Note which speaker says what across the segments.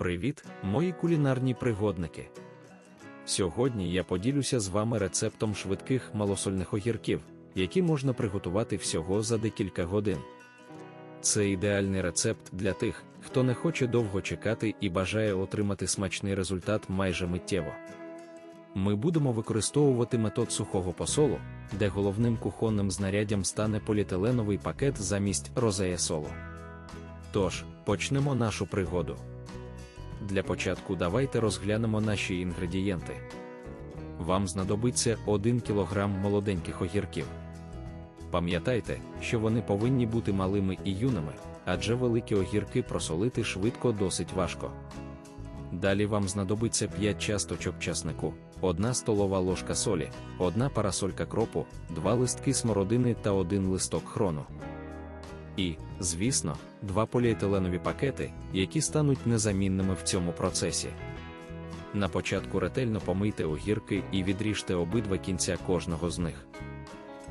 Speaker 1: Привіт, мої кулінарні пригодники! Сьогодні я поділюся з вами рецептом швидких малосольних огірків, які можна приготувати всього за декілька годин. Це ідеальний рецепт для тих, хто не хоче довго чекати і бажає отримати смачний результат майже миттєво. Ми будемо використовувати метод сухого посолу, де головним кухонним знаряддям стане поліетиленовий пакет замість розея соло. Тож, почнемо нашу пригоду. Для початку давайте розглянемо наші інгредієнти. Вам знадобиться 1 кг молоденьких огірків. Пам'ятайте, що вони повинні бути малими і юними, адже великі огірки просолити швидко досить важко. Далі вам знадобиться 5 часточок часнику, 1 столова ложка солі, 1 парасолька кропу, 2 листки смородини та 1 листок хрону. І, звісно, два поліетиленові пакети, які стануть незамінними в цьому процесі. На початку ретельно помийте огірки і відріжте обидва кінця кожного з них.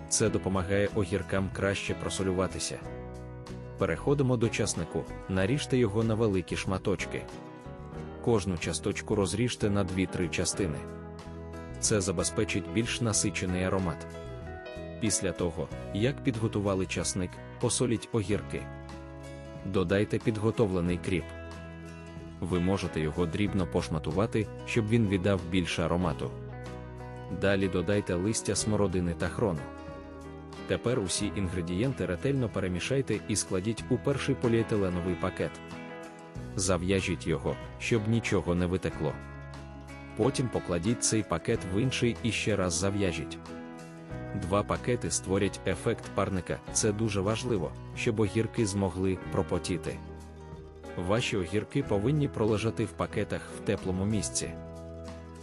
Speaker 1: Це допомагає огіркам краще просолюватися. Переходимо до часнику, наріжте його на великі шматочки. Кожну часточку розріжте на 2-3 частини. Це забезпечить більш насичений аромат. Після того, як підготували часник, посоліть огірки. Додайте підготовлений кріп. Ви можете його дрібно пошматувати, щоб він віддав більше аромату. Далі додайте листя смородини та хрону. Тепер усі інгредієнти ретельно перемішайте і складіть у перший поліетиленовий пакет. Зав'яжіть його, щоб нічого не витекло. Потім покладіть цей пакет в інший і ще раз зав'яжіть. Два пакети створять ефект парника. Це дуже важливо, щоб огірки змогли пропотіти. Ваші огірки повинні пролежати в пакетах в теплому місці.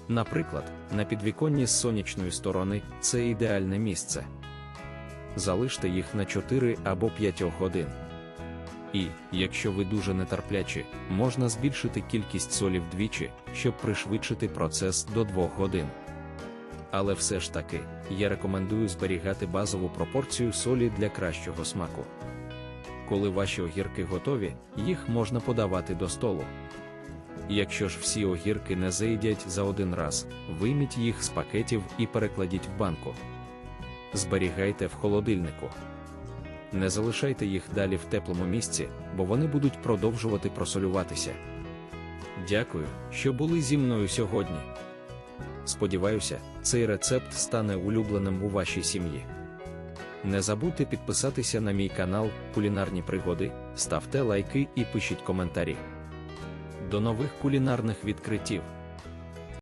Speaker 1: Наприклад, на підвіконні з сонячної сторони це ідеальне місце. Залиште їх на 4 або 5 годин. І, якщо ви дуже нетерплячі, можна збільшити кількість солі вдвічі, щоб пришвидшити процес до 2 годин. Але все ж таки, я рекомендую зберігати базову пропорцію солі для кращого смаку. Коли ваші огірки готові, їх можна подавати до столу. Якщо ж всі огірки не заїдять за один раз, вийміть їх з пакетів і перекладіть в банку. Зберігайте в холодильнику. Не залишайте їх далі в теплому місці, бо вони будуть продовжувати просолюватися. Дякую, що були зі мною сьогодні. Сподіваюся, цей рецепт стане улюбленим у вашій сім'ї. Не забудьте підписатися на мій канал Кулінарні пригоди, ставте лайки і пишіть коментарі. До нових кулінарних відкриттів!